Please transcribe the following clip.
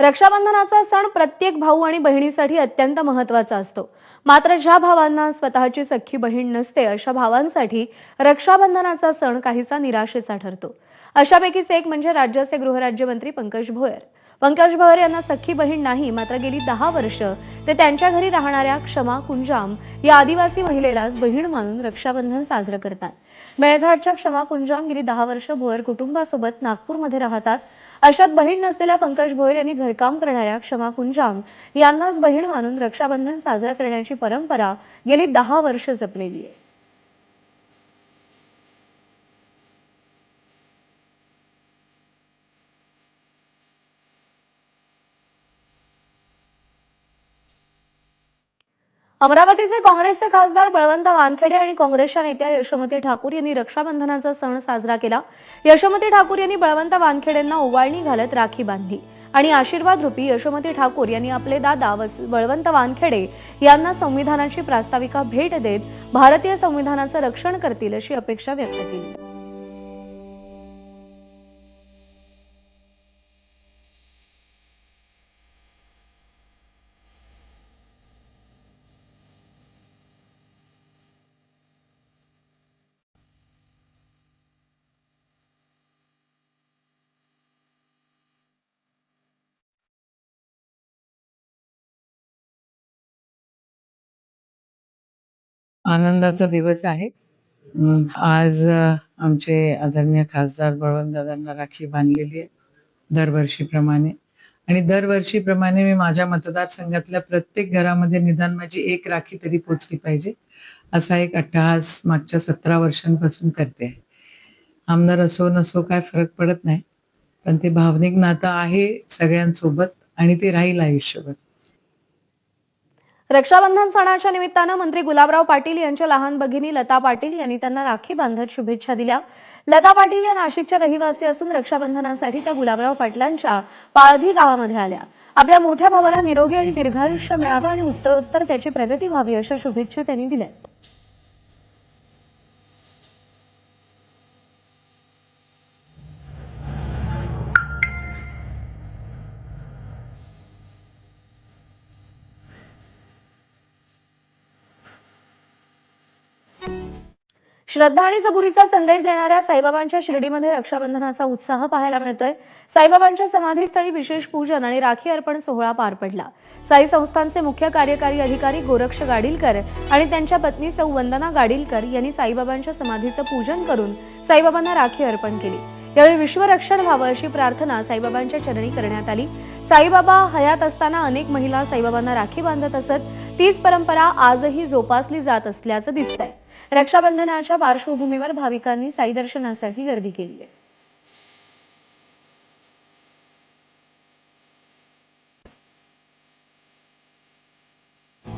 रक्षाबंधनाचा सण प्रत्येक भाऊ आणि बहिणीसाठी अत्यंत महत्त्वाचा असतो. मात्र ज्या भावांना स्वतःची सख्खी बहीण नसते अशा भावांसाठी रक्षाबंधनाचा सण काहीसा निराशेचा ठरतो. अशापैकीच एक म्हणजे राज्याचे गृहराज्यमंत्री पंकज भोयर. पंकज भोयर यांना सख्खी बहीण नाही मात्र गेली दहा वर्ष ते त्यांच्या घरी राहणाऱ्या क्षमा कुंजाम या आदिवासी महिलेलाच बहीण मानून रक्षाबंधन साजरं करतात. मेळघाटच्या क्षमा कुंजाम गेली दहा वर्ष भोयर कुटुंबासोबत नागपूरमध्ये राहतात. अशात बहीण नसलेल्या पंकज भोयर यांनी घरकाम करणाऱ्या क्षमा कुंजाम यांनाच बहीण मानून रक्षाबंधन साजरा करण्याची परंपरा गेली दहा वर्ष जपलेली आहे. अमरावतीचे काँग्रेसचे खासदार बळवंत वानखेडे आणि काँग्रेसच्या नेत्या यशोमती ठाकूर यांनी रक्षाबंधनाचा सण साजरा केला. यशोमती ठाकूर यांनी बळवंत वानखेडेंना ओवाळणी घालत राखी बांधली आणि आशीर्वाद रूपी यशोमती ठाकूर यांनी आपले दादा बळवंत वानखेडे यांना संविधानाची प्रास्ताविका भेट देत भारतीय संविधानाचं रक्षण करतील अशी अपेक्षा व्यक्त केली. आनंदाचा दिवस आहे. आज आमचे आदरणीय खासदार बळवंतदादांना राखी बांधलेली आहे दरवर्षीप्रमाणे. आणि दरवर्षीप्रमाणे मी माझ्या मतदारसंघातल्या प्रत्येक घरामध्ये निदान माझी एक राखी तरी पोचली पाहिजे असा एक अट्टहास मागच्या सतरा वर्षांपासून करते. आहे आमदार असो नसो काय फरक पडत नाही पण ते भावनिक नातं आहे सगळ्यांसोबत आणि ते राहील आयुष्यभर. रक्षाबंधन सणाच्या निमित्तानं मंत्री गुलाबराव पाटील यांच्या लहान भगिनी लता पाटील यांनी त्यांना राखी बांधत शुभेच्छा दिल्या. लता पाटील या नाशिकच्या रहिवासी असून रक्षाबंधनासाठी त्या गुलाबराव पाटलांच्या पाळधी गावामध्ये आल्या. आपल्या मोठ्या भावाला निरोगी आणि दीर्घायुष्य मिळावं आणि उत्तरोत्तर त्याची प्रगती व्हावी अशा शुभेच्छा त्यांनी दिल्या. श्रद्धा आणि सबुरीचा संदेश देणाऱ्या साईबाबांच्या शिर्डीमध्ये रक्षाबंधनाचा उत्साह पाहायला मिळतोय. साईबाबांच्या समाधीस्थळी विशेष पूजन आणि राखी अर्पण सोहळा पार पडला. साई संस्थांचे मुख्य कार्यकारी अधिकारी गोरक्ष गाडीलकर आणि त्यांच्या पत्नी सौ वंदना गाडीलकर यांनी साईबाबांच्या समाधीचं पूजन करून साईबाबांना राखी अर्पण केली. यावेळी विश्वरक्षण व्हावं अशी प्रार्थना साईबाबांच्या चरणी करण्यात आली. साईबाबा हयात असताना अनेक महिला साईबाबांना राखी बांधत असत. तीच परंपरा आजही जोपासली जात असल्याचं दिसतंय. रक्षाबंधनाच्या पार्श्वभूमीवर भाविकांनी साई दर्शनासाठी गर्दी केली आहे.